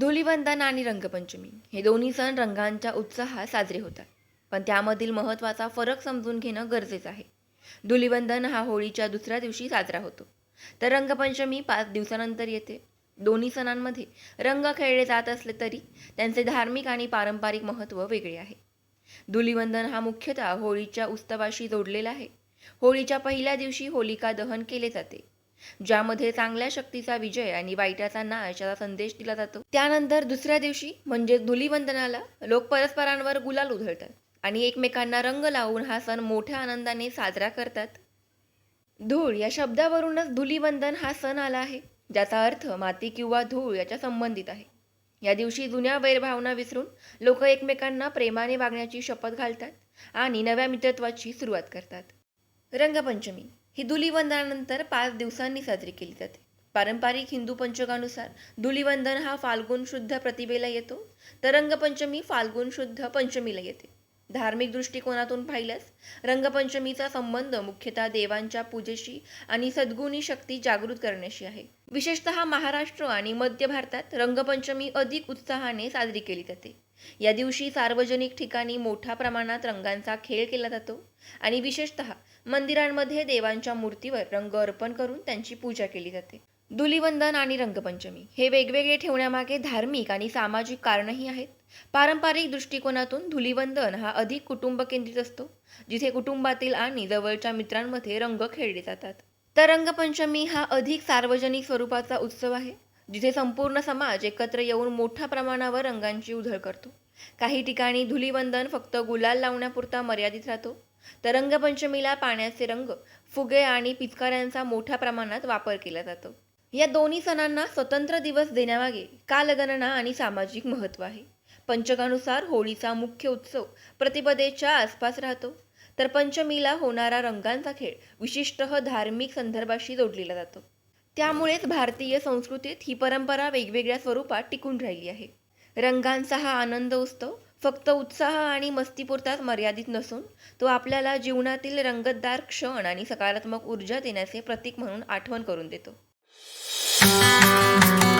धुलीवंदन आणि रंगपंचमी. हे दोन्ही सण रंगांच्या उत्साहात साजरे होतात. पण त्यामधील महत्त्वाचा फरक समजून घेणं गरजेचं आहे. धुलीवंदन हा होळीच्या दुसऱ्या दिवशी साजरा होतो. तर रंगपंचमी पाच दिवसानंतर येते. दोन्ही सणांमध्ये रंग खेळले जात असले तरी त्यांचे धार्मिक आणि पारंपरिक महत्त्व वेगळे आहे. धुलीवंदन हा मुख्यतः होळीच्या उत्सवाशी जोडलेला आहे. होळीच्या पहिल्या दिवशी होलिका दहन केले जाते. ज्यामध्ये चांगल्या शक्तीचा विजय आणि वाईटाचा नाश याचा संदेश दिला जातो. त्यानंतर दुसऱ्या दिवशी म्हणजे धुलीवंदनाला लोक परस्परांवर गुलाल उधळतात आणि एकमेकांना रंग लावून हा सण मोठ्या आनंदाने साजरा करतात. धूळ या शब्दावरूनच धुलीवंदन हा सण आला आहे ज्याचा अर्थ माती किंवा धूळ याच्या संबंधित आहे. या दिवशी जुन्या वैरभावना विसरून लोक एकमेकांना प्रेमाने वागण्याची शपथ घालतात आणि नव्या मित्रत्वाची सुरुवात करतात. रंगपंचमी ही धुलीवंदनानंतर पाच दिवसांनी साजरी केली जाते. पारंपरिक हिंदू पंचकानुसार धुलीवंदन हा फाल्गुन शुद्ध प्रतिभेला येतो. तर रंगपंचमी फाल्गुन शुद्ध पंचमीला येते. धार्मिक दृष्टिकोनातून पाहिल्यास रंगपंचमीचा संबंध मुख्यतः देवांच्या पूजेशी आणि सद्गुणी शक्ती जागृत करण्याशी आहे. विशेषतः महाराष्ट्र आणि मध्य भारतात रंगपंचमी अधिक उत्साहाने साजरी केली जाते. या दिवशी सार्वजनिक ठिकाणी मोठ्या प्रमाणात रंगांचा खेळ केला जातो आणि विशेषतः मंदिरांमध्ये देवांच्या मूर्तीवर रंग अर्पण करून त्यांची पूजा केली जाते. धुलिवंदन आणि रंगपंचमी हे वेगवेगळे ठेवण्यामागे धार्मिक आणि सामाजिक कारणंही आहेत. पारंपरिक दृष्टिकोनातून धुलिवंदन हा अधिक कुटुंब केंद्रित असतो जिथे कुटुंबातील आणि जवळच्या मित्रांमध्ये रंग खेळले जातात. तर रंगपंचमी हा अधिक सार्वजनिक स्वरूपाचा उत्सव आहे जिथे संपूर्ण समाज एकत्र येऊन मोठ्या प्रमाणावर रंगांची उधळ करतो. काही ठिकाणी धुलिवंदन फक्त गुलाल लावण्यापुरता मर्यादित राहतो. तर रंगपंचमीला पाण्याचे रंग फुगे आणि पिचकाऱ्यांचा मोठ्या प्रमाणात वापर केला जातो. या दोन्ही सणांना स्वतंत्र दिवस देण्यामागे कालगणना आणि सामाजिक महत्त्व आहे. पंचकानुसार होळीचा मुख्य उत्सव प्रतिपदेच्या आसपास राहतो. तर पंचमीला होणारा रंगांचा खेळ विशिष्ट धार्मिक संदर्भाशी जोडलेला जातो. त्यामुळेच भारतीय संस्कृतीत ही परंपरा वेगवेगळ्या स्वरूपात टिकून राहिली आहे. रंगांचा हा आनंद उत्सव फक्त उत्साह आणि मस्तीपुरताच मर्यादित नसून तो आपल्याला जीवनातील रंगतदार क्षण आणि सकारात्मक ऊर्जा देण्याचे प्रतीक म्हणून आठवण करून देतो. うん。